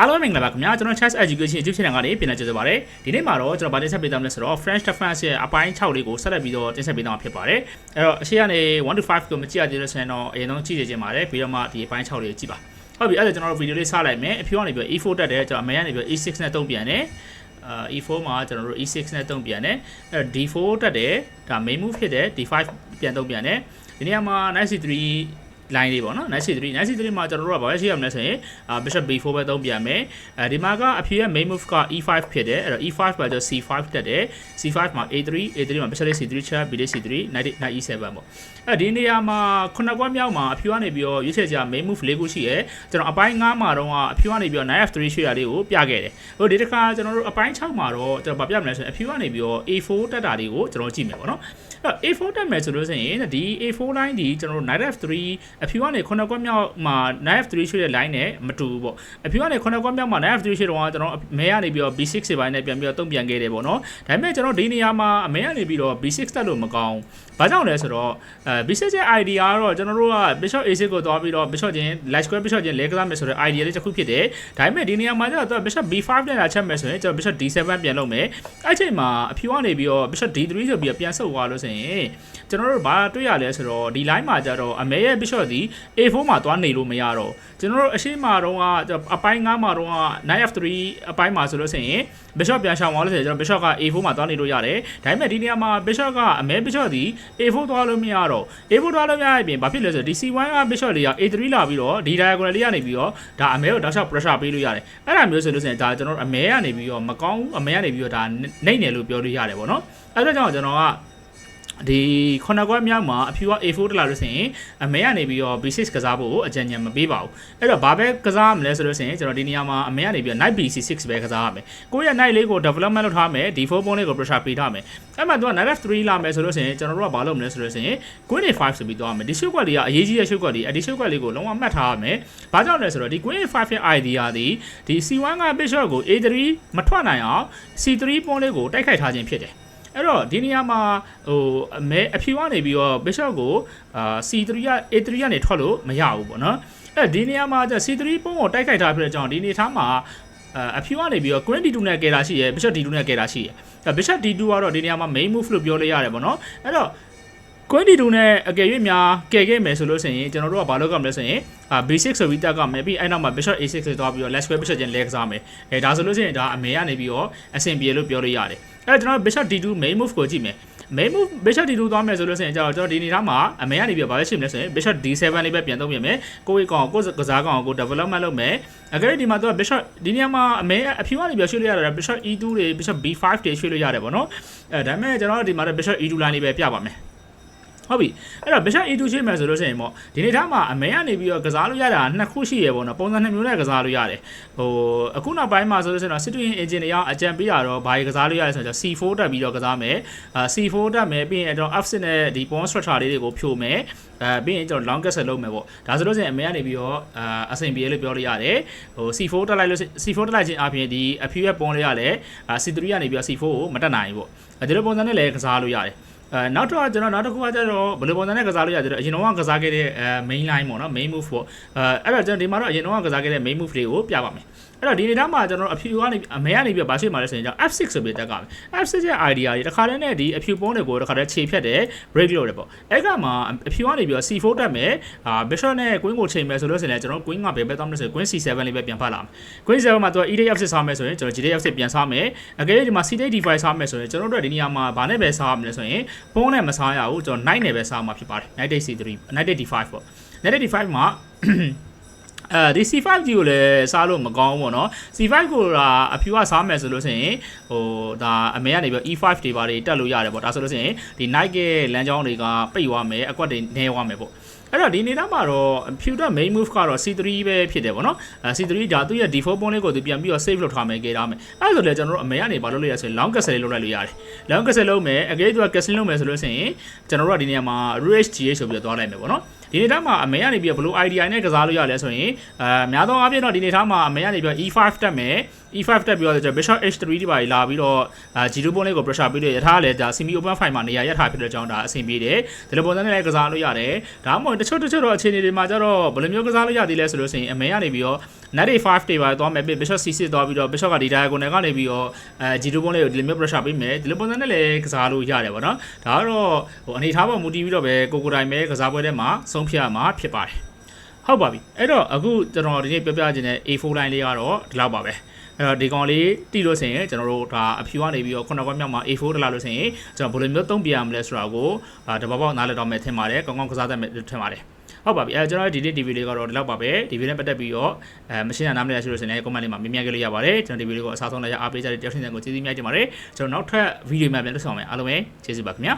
အားလုံးမင်္ဂလာပါခင်ဗျာကျွန်တော် Chess Education YouTube channel ကနေပြန်လည်ကြိုဆိုပါရစေဒီနေ့မှာတော့ကျွန်တော်ဗာတင်ဆက်ပေးသွားမယ်ဆိုတော့ French Defense ရဲ့အပိုင်း6လေးကိုဆက်လက်ပြီးတော့တင်ဆက်ပေးသွားမှာဖြစ်ပါတယ်အဲ့တော့အရှိကနေ1 to 5ကိုမကြည့်ရသေးလို့ဆိုရင်တော့အရင်ဆုံးကြည့်ကြခြင်းပါတယ်ပြီးတော့မှဒီအပိုင်း6လေးကိုကြည့်ပါဟုတ်ပြီအဲ့ဒါကျွန်တော်တို့ဗီဒီယိုလေးစလိုက်မယ်အဖြူကနေပြီး E4 တက်တယ်ကျွန်တော်အမေကနေပြီး E6 နဲ့တုံ့ပြန်တယ်အာ E4 မှာကျွန်တော်တို့ E6 နဲ့တုံ့ပြန်တယ်အဲ့ D4 တက်တယ်ဒါ main move ဖြစ်တယ် D5 ပြန်တုံ့ပြန်တယ်ဒီနေရာမှာ knight c3 line လေးပေါ့နော် knight c3 knight c3 မှာကျွန်တော်တို့ကဘာပဲရှိရမလဲဆိုရင်အာ bishop b4 ပဲသုံးပြန်မယ်အဲဒီမှာကအဖြေရဲ့ main move က e5 ဖြစ်တယ်အဲ့တော့ e5 ပါကျ c5 တက်တယ် c5 မှာ a3 a3 မှာ bishop c3 ချက် b c3 knight knight e7 ပေါ့အဲဒီနေရာမှာခုနှစ်ကွက်မြောက်မှာအဖြေကနေပြီးတော့ရွေးချယ်စရာ main move ၄ခုရှိရဲကျွန်တော်အပိုင်း9မှာတော့အဖြေကနေပြီးတော့ knight f3 ရွှေ့ရလေးကိုပြခဲ့တယ်ဟိုဒီတစ်ခါကျွန်တော်တို့အပိုင်း6မှာတော့ကျွန်တော်ဗာပြမလဲဆိုရင်အဖြေကနေပြီးတော့ a4 တက်တာလေးကိုကျွန်တော်ကြည့်မယ်ပေါ့နော်အဲ့ A4 တက်မယ်ဆိုလို့ဆိုရင်ဒီ A4 line ဒီကျွန်တော်တို့ knight f3 အဖြူကနေခုနှစ်ကွက်မြောက်မှာ knight f3 ရွှေ့တဲ့ line နဲ့မတူဘူးပေါ့အဖြူကနေခုနှစ်ကွက်မြောက်မှာ knight f3 ရွှေ့တော့ကျွန်တော်မဲကနေပြီးတော့ B6 တွေပိုင်းနဲ့ပြန်ပြီးတော့တုံ့ပြန်ခဲ့တယ်ပေါ့နော်ဒါပေမဲ့ကျွန်တော်ဒီနေရာမှာအမဲကနေပြီးတော့ B6 တက်လို့မကောင်းဘာကြောင့်လဲဆိုတော့အဲ B6 ရဲ့ idea ကတော့ကျွန်တော်တို့က bishop a6 ကိုသွားပြီးတော့ bishop ချင်း light square bishop ချင်းလဲကစားမယ်ဆိုတဲ့ idea လေးတစ်ခုဖြစ်တယ်ဒါပေမဲ့ဒီနေရာမှာကျတော့ bishop b5 နဲ့လာချက်မယ်ဆိုရင်ကျွန်တော် bishop d7 ပြန်လုပ်မယ်အဲ့ချိန်မှာအဖြူကနေပြီးတော့ bishop d3 ဆိုပြီးပြန်ဆုတ်သွားလို့ဆိုရင်ကျွန်တော်တို့ဘာတွေ့ရလဲဆိုတော့ဒီ line မှာကျတော့အမဲရဲ့ bishop ဒီ a4 မှာသွားနေလို့မရတော့ကျွန်တော်တို့အရှိမတော့ကအပိုင်း9မှာတော့ knight f3 အပိုင်းမှာဆိုလို့ဆိုရင် bishop ပြန်ရှောင်သွားလို့ဆိုရင်ကျွန်တော် bishop က a4 မှာသွားနေလို့ရတယ်ဒါပေမဲ့ဒီနေရာမှာ bishop ကအမဲ bishop ဒီ a4 သွားလို့မရတော့ a4 သွားလို့မရရင်ဘာဖြစ်လဲဆိုတော့ဒီ c1 က bishop လေးက a3 လာပြီးတော့ဒီ diagonal လေးကနေပြီးတော့ဒါအမဲကိုတောက်လျှောက် pressure ပေးလို့ရတယ်အဲ့ဒါမျိုးဆိုလို့ဆိုရင်ဒါကျွန်တော်တို့အမဲကနေပြီးတော့မကောင်းအမဲကနေပြီးတော့ဒါနှိမ့်နေလို့ပြောလို့ရတယ်ပေါ့နော်အဲ့ဒါကြောင့်ကျွန်တော်က ဒီခုနှစ်ကွက်မြောက်မှာအဖြူက A4 တက်လာလို့ဆိုရင်အမဲကနေပြီးတော့ B6 ကစားဖို့အကြံဉာဏ်မပေးပါဘူးအဲ့တော့ဘာပဲကစားမလဲဆိုလို့ဆိုရင်ကျွန်တော်ဒီနေရာမှာအမဲကနေပြီးတော့ Knight BC6 ပဲကစားရမယ်ကိုယ့်ရဲ့ Knight လေးကို development လုပ်ထားမယ် D4 ပုံးလေးကို pressure ပေးထားမယ်အဲ့မှာသူက Knight F3 လာမယ်ဆိုလို့ဆိုရင်ကျွန်တော်တို့ကဘာလုပ်မလဲဆိုလို့ဆိုရင် Queen A5 ဆိုပြီးသွားမယ်ဒီရှုပ်ကွက်လေးကအရေးကြီးတဲ့ရှုပ်ကွက်လေးအဒီရှုပ်ကွက်လေးကိုလုံးဝမှတ်ထားရမယ်ဘာကြောင့်လဲဆိုတော့ဒီ Queen A5 ရဲ့ idea ဒီဒီ C1 က bishop ကို A3 မထွက်နိုင်အောင် C3 ပုံးလေးကိုတိုက်ခိုက်ထားခြင်းဖြစ်တယ် အဲ့တော့ဒီနေရာမှာဟိုအမဲအဖြူကနေပြီးတော့ bishop ကိုအာ C3 က A3 ကနေထွက်လို့မရဘူးပေါ့နော်အဲ့ဒီနေရာမှာကျ C3 ပုံးကိုတိုက်ခိုက်ထားဖြစ်တဲ့အကြောင်းဒီနေထားမှာအဖြူကနေပြီးတော့ queen d2 နဲ့ကယ်တာရှိရယ် bishop d2 နဲ့ကယ်တာရှိရယ်အဲ့ bishop d2 ကတော့ဒီနေရာမှာ main move လို့ပြောလို့ရတယ်ပေါ့နော်အဲ့တော့ queen d2 နဲ့အကယ်၍များကယ်ခဲ့မယ်ဆိုလို့ဆိုရင်ကျွန်တော်တို့ကဘာလုပ်ကြမလဲဆိုရင်အာ b6 ဆိုပြီးတက်ကမယ်ပြီးအဲ့နောက်မှာ bishop a6 ကိုသွားပြီးတော့ left square bishop ချင်းလဲကစားမယ်အဲဒါဆိုလို့ဆိုရင်ဒါအမေကနေပြီးတော့အဆင်ပြေလို့ပြောလို့ရတယ်အဲ့တော့ကျွန်တော် bishop d2 main move ကိုကြည့်မယ် main move bishop d2 သွားမယ်ဆိုလို့ဆိုရင်ကျွန်တော်ဒီနေသားမှာအမေကနေပြီးတော့ဘာလဲရှိမလဲဆိုရင် bishop d7 လေးပဲပြန်သုံးပြင်မယ်ကိုယ့်ကောင်ကိုယ့်ကစားကောင်ကို development လုပ်မယ်အကယ်ဒီမှာတော့ bishop ဒီနေရာမှာအမေအဖြူကနေပြီးရွှေ့လို့ရတယ် bishop e2 တွေ bishop b5 တွေရွှေ့လို့ရတယ်ပေါ့နော်အဲဒါပေမဲ့ကျွန်တော်ဒီမှာတော့ bishop e2 line လေးပဲပြပါမယ် ဟုတ်ပြီအဲ့တော့ bishop e2 ရှိမယ်ဆိုလို့ရှိရင်ပေါ့ဒီနေ့ထားမှာအမဲကနေပြီးတော့ကစားလို့ရတာနှစ်ခုရှိရပေါ့နော်ပုံစံနှစ်မျိုးနဲ့ကစားလို့ရတယ်ဟိုအခုနောက်ပိုင်းမှာဆိုလို့ရှိရင်တော့ situation engine တွေအောင်အကြံပေးရတော့ဘာကြီးကစားလို့ရတယ်ဆိုတော့ C4 တက်ပြီးတော့ကစားမယ်အာ C4 တက်မယ်ပြီးရင်တော့ F6 နဲ့ဒီ pawn structure လေးတွေကိုဖြိုမယ်အဲပြီးရင်ကျွန်တော် long castle လုပ်မယ်ပေါ့ဒါဆိုလို့ရှိရင်အမဲကနေပြီးတော့အာအဆင်ပြေလို့ပြောလို့ရတယ်ဟို C4 တက်လိုက်လို့ C4 တက်လိုက်ခြင်းအပြင်ဒီအဖြူရဲ့ pawn လေးကလည်း C3 ကနေပြီးတော့ C4 ကိုမတက်နိုင်ဘူးပေါ့ဒီလိုပုံစံနဲ့လည်းကစားလို့ရတယ် အဲနောက်တော့ကျွန်တော်နောက်တစ်ခုကကျတော့ဘယ်လိုပုံစံနဲ့ကစားလို့ရကြတော့အရင်တော့ကစားခဲ့တဲ့အဲ main line ပေါ့နော် main move ပေါ့အဲအဲ့တော့ကျွန်တော်ဒီမှာတော့အရင်တော့ကစားခဲ့တဲ့ main move တွေကိုပြပါမယ် အဲ့တော့ဒီနေသားမှာကျွန်တော်အဖြူကနေအမဲကနေပြီးဗာရှိမှလဲဆိုရင်ကျွန်တော် F6 ဆိုပြီးတက်ကမယ် F6 ရဲ့ idea တွေတခါတည်းနဲ့ဒီအဖြူပုံးတွေကိုတခါတည်းခြေဖြတ်တယ် break လုပ်တယ်ပေါ့အဲ့ကမှာအဖြူကနေပြီးတော့ C4 တက်မယ်အာ bishop နဲ့ queen ကိုချိန်မယ်ဆိုလို့ဆိုရင်ကျွန်တော် queen ကဘယ်ဘက်သွားမလဲဆိုရင် queen C7 လေးပဲပြန်ဖတ်လာမယ် queen 7မှာသူက E F6 စားမယ်ဆိုရင်ကျွန်တော် G F6 ပြန်စားမယ်အကယ်၍ဒီမှာ C D5 စားမယ်ဆိုရင်ကျွန်တော်တို့ဒီနေရာမှာဗာနဲ့ပဲစားရမလဲဆိုရင်ပုံးနဲ့မစားရဘူးကျွန်တော် knight နဲ့ပဲစားမှာဖြစ်ပါတယ် knight C3 knight D5 ပေါ့ knight D5 မှာ အဲဒီ C5 ကြီးကိုလည်းစားလို့မကောင်းဘူးပေါ့နော် C5 ကိုဒါအဖြူကစားမယ်ဆိုလို့ဆိုရင်ဟိုဒါအမေကနေပြီး E5 တွေပါတွေတက်လို့ရတယ်ပေါ့ဒါဆိုလို့ဆိုရင်ဒီ Nike ရဲ့လမ်းကြောင်းတွေကပိတ်သွားမယ်အကွက်တွေနှဲသွားမယ်ပေါ့အဲ့တော့ဒီနေသားမှာတော့ Pewter main move ကတော့ C3 ပဲဖြစ်တယ်ပေါ့နော်အဲ C3 ဒါသူ့ရဲ့ default ပုံးလေးကိုသူပြန်ပြီးတော့ save လုပ်ထားမယ်ကြထားမယ်အဲ့ဒါဆိုလည်းကျွန်တော်တို့အမေကနေဘာလုပ်လို့ရဆိုရင် long castle လေးလုပ်လိုက်လို့ရတယ် long castle လုပ်မယ်အကယ်၍သူက castle လုပ်မယ်ဆိုလို့ဆိုရင်ကျွန်တော်တို့ကဒီနေရာမှာ RHGH ဆိုပြီးတော့သွားလိုက်မယ်ပေါ့နော် ဒီနေ့ထားမှာအမေကနေပြီးတော့ဘယ်လို idea နဲ့ကစားလို့ရလဲဆိုရင်အဲများသောအားဖြင့်တော့ဒီနေ့ထားမှာအမေကနေပြီးတော့ e5 တက်မယ် e5 တက်ပြီးတော့ကျွန်တော် bishop h3 ဒီပါလာပြီးတော့အာ g2 ပုံးလေးကို pressure ပေးလို့ရထားလဲဒါ semi open file မှာနေရာရထားဖြစ်တဲ့အကြောင်းဒါအဆင်ပြေတယ်ဒီလိုပုံစံနဲ့လည်းကစားလို့ရတယ်ဒါမှမဟုတ်တချို့တချို့တော့အခြေအနေတွေမှာကျတော့ဘယ်လိုမျိုးကစားလို့ရသေးလဲဆိုလို့ရှိရင်အမေကနေပြီးတော့ knight a5 တွေပါသွားမယ် bishop c6 သွားပြီးတော့ bishop ကဒီ diagonal ကနေပြီးတော့အဲ g2 ပုံးလေးကိုဒီလိုမျိုး pressure ပေးမယ်ဒီလိုပုံစံနဲ့လည်းကစားလို့ရတယ်ပေါ့နော်ဒါကတော့ဟိုအနေထားပေါ်မူတည်ပြီးတော့ပဲကိုကိုတိုင်ပဲကစားပွဲထဲမှာဆုံးဖြတ်ရမှာဖြစ်ပါတယ်ဟုတ်ပါပြီအဲ့တော့အခုကျွန်တော်ဒီနေ့ပြောပြခြင်းတဲ့ A4 line လေးကတော့ဒီလောက်ပါပဲအဲ့တော့ဒီကောင်လေးတီးလို့ဆိုရင်ကျွန်တော်တို့ဒါအဖြူကနေပြီးတော့ခုနကမြောက်မှာ A4 တလာလို့ဆိုရင်ကျွန်တော်ဘယ်လိုမျိုးသုံးပြရမလဲဆိုတာကိုအာတပတ်ပေါက်နားလည်တော့မယ်ထင်ပါတယ်ကောင်းကောင်းကစားတတ်မယ်ထင်ပါတယ်ဟုတ်ပါပြီအဲကျွန်တော်ဒီနေ့ဒီဗီဒီယိုလေးကတော့ဒီလောက်ပါပဲဒီဗီဒီယိုနဲ့ပတ်သက်ပြီးတော့အဲမရှင်းတာနားမလည်ရရှိလို့ဆိုရင်လည်း comment လေးမှာမြင်မြင်ကြလို့ရပါတယ်ကျွန်တော်ဒီဗီဒီယိုကိုအစားဆုံးလိုက်ရအားပေးကြတဲ့တယောက်ချင်းတွေကိုကျေးဇူးများတင်ပါတယ်ကျွန်တော်နောက်ထပ်ဗီဒီယိုမှာပြန်တွေ့ဆုံမယ်အားလုံးပဲကျေးဇူးပါခင်ဗျာ